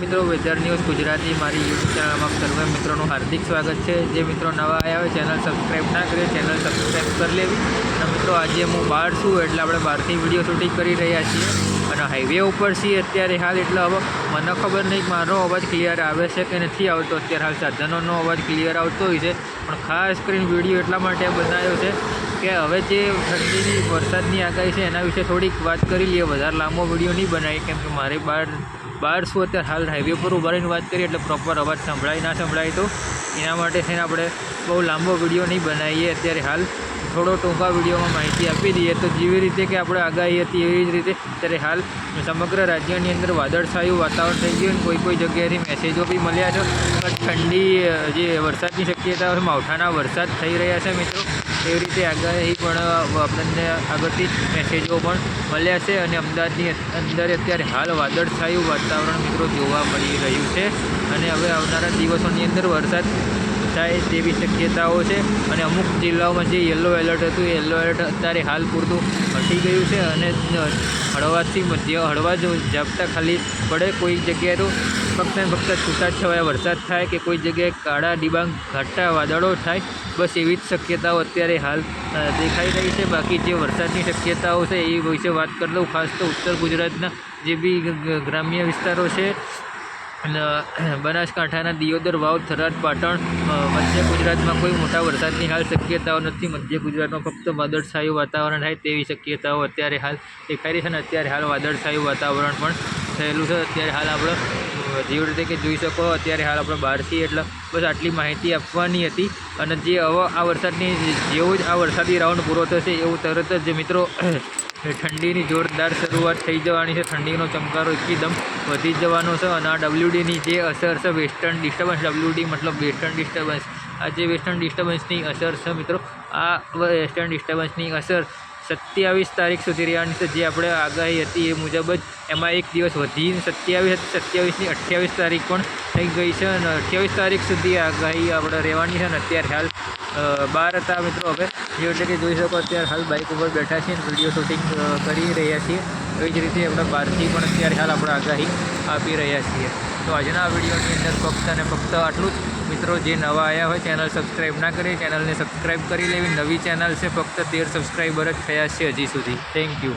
મિત્રો, weather news Gujarati મારી YouTube ચેનલમાં સર્વે મિત્રોનું હાર્દિક સ્વાગત છે. જે મિત્રો નવા આવ્યા હોય, ચેનલ સબસ્ક્રાઈબ ના કરે ચેનલ સબસ્ક્રાઈબ કરી લેવી. અને મિત્રો, આજે હું બહાર છું, એટલે આપણે બહારથી વીડિયો શૂટિંગ કરી રહ્યા છીએ. અને હાઈવે ઉપર છીએ અત્યારે હાલ, એટલે હવે મને ખબર નહીં મારો અવાજ ક્લિયર આવે છે કે નથી આવતો. અત્યારે હાલ સાધનોનો અવાજ ક્લિયર આવતો હોય છે. પણ ખાસ કરીને વીડિયો એટલા માટે બનાવ્યો છે કે હવે જે ઠંડીની, વરસાદની આગાહી છે, એના વિશે થોડીક વાત કરી લઈએ. વધારે લાંબો વીડિયો નહીં બનાવી કેમ કે મારે બહાર બહાર શું અત્યારે હાલ હાઈવે પર રહીને વાત કરીએ એટલે પ્રોપર અવાજ સંભળાય, ના સંભળાય તો એના માટે થઈને આપણે બહુ લાંબો વીડિયો નહીં બનાવીએ. અત્યારે હાલ થોડો ટૂંકા વિડીયોમાં માહિતી આપી દઈએ. તો જેવી રીતે કે આપણે આગાહી હતી, એવી જ રીતે અત્યારે હાલ સમગ્ર રાજ્યની અંદર વાદળછાયું વાતાવરણ થઈ ગયું અને કોઈ કોઈ જગ્યાએથી મેસેજો બી મળ્યા છે. પણ ઠંડી જે વરસાદની શક્યતા છે માવઠાના વરસાદ થઈ રહ્યા છે મિત્રો. એવી રીતે આગાહી પણ આપણને આગળથી મેસેજો પણ મળ્યા છે અને અમદાવાદની અંદર અત્યારે હાલ વાદળછાયું વાતાવરણ મિત્રો જોવા મળી રહ્યું છે. અને હવે આવનારા દિવસોની અંદર વરસાદ થાય તેવી શક્યતાઓ છે અને અમુક જિલ્લાઓમાં જે યલો એલર્ટ હતું, એ યલો એલર્ટ અત્યારે હાલ પૂરતું હટી ગયું છે અને હળવાથી મધ્ય, હળવા જ ઝાપટા ખાલી પડે કોઈ જગ્યાએ તો ફક્ત ને ફક્ત છૂટાછવાયા વરસાદ થાય કે કોઈ જગ્યાએ કાળા ડિબાંગ, ઘાટા વાદળો થાય, બસ એવી જ શક્યતાઓ અત્યારે હાલ દેખાઈ રહી છે. બાકી જે વરસાદની શક્યતાઓ છે એ વિશે વાત કરી લઉં, ખાસ તો ઉત્તર ગુજરાતના જે બી ગ્રામ્ય વિસ્તારો છે બનાસકાંઠાના દિયોદર, વાવ, થરાદ, પાટણ મધ્ય ગુજરાતમાં કોઈ મોટા વરસાદની હાલ શક્યતાઓ નથી. મધ્ય ગુજરાતમાં ફક્ત વાદળછાયું વાતાવરણ થાય તેવી શક્યતાઓ અત્યારે હાલ રહી છે અને અત્યારે હાલ વાદળછાયું વાતાવરણ પણ થયેલું છે. અત્યારે હાલ આપણે જેવી રીતે કે જોઈ શકો અત્યારે હાલ આપણે બહાર છીએ એટલે બસ આટલી માહિતી આપવાની હતી. અને જે હવે આ વરસાદની, જેવો જ આ વરસાદી રાઉન્ડ પૂરો થશે એવું તરત જ મિત્રો ઠંડીની જોરદાર શરૂઆત થઈ જવાની છે. ઠંડીનો ચમકારો એકદમ વધી જવાનો છે અને આ ડબલ્યુડીની જે અસર છે વેસ્ટર્ન ડિસ્ટર્બન્સ ડબલ્યુડી મતલબ વેસ્ટર્ન ડિસ્ટર્બન્સ આ જે વેસ્ટર્ન ડિસ્ટર્બન્સની અસર છે મિત્રો, આ વેસ્ટર્ન ડિસ્ટર્બન્સની અસર સત્યાવીસ તારીખ સુધી રહેવાની છે. જે આપણે આગાહી હતી એ મુજબ જ એમાં એક દિવસ વધીને સત્યાવીસ સત્યાવીસની અઠ્યાવીસ તારીખ પણ થઈ ગઈ છે અને અઠ્યાવીસ તારીખ સુધી આગાહી આપણે રહેવાની છે અને અત્યારે હાલ બહાર હતા મિત્રો હવે. જે એટલે કે જોઈ શકો અત્યારે હાલ બાઇક ઉપર બેઠા છીએ અને વીડિયો શૂટિંગ કરી રહ્યા છીએ. એવી જ રીતે આપણે બહારથી પણ અત્યારે હાલ આપણે આગાહી આપી રહ્યા છીએ. તો આજના વિડીયોની અંદર ફક્ત અને ફક્ત આટલું જ. મિત્રો, જે નવા આવ્યા હોય ચેનલ સબસ્ક્રાઈબ ના કરી, ચેનલને સબસ્ક્રાઈબ કરી લેવી. નવી ચેનલ છે, ફક્ત તેર સબસ્ક્રાઈબર જ થયા છે હજી સુધી. Thank you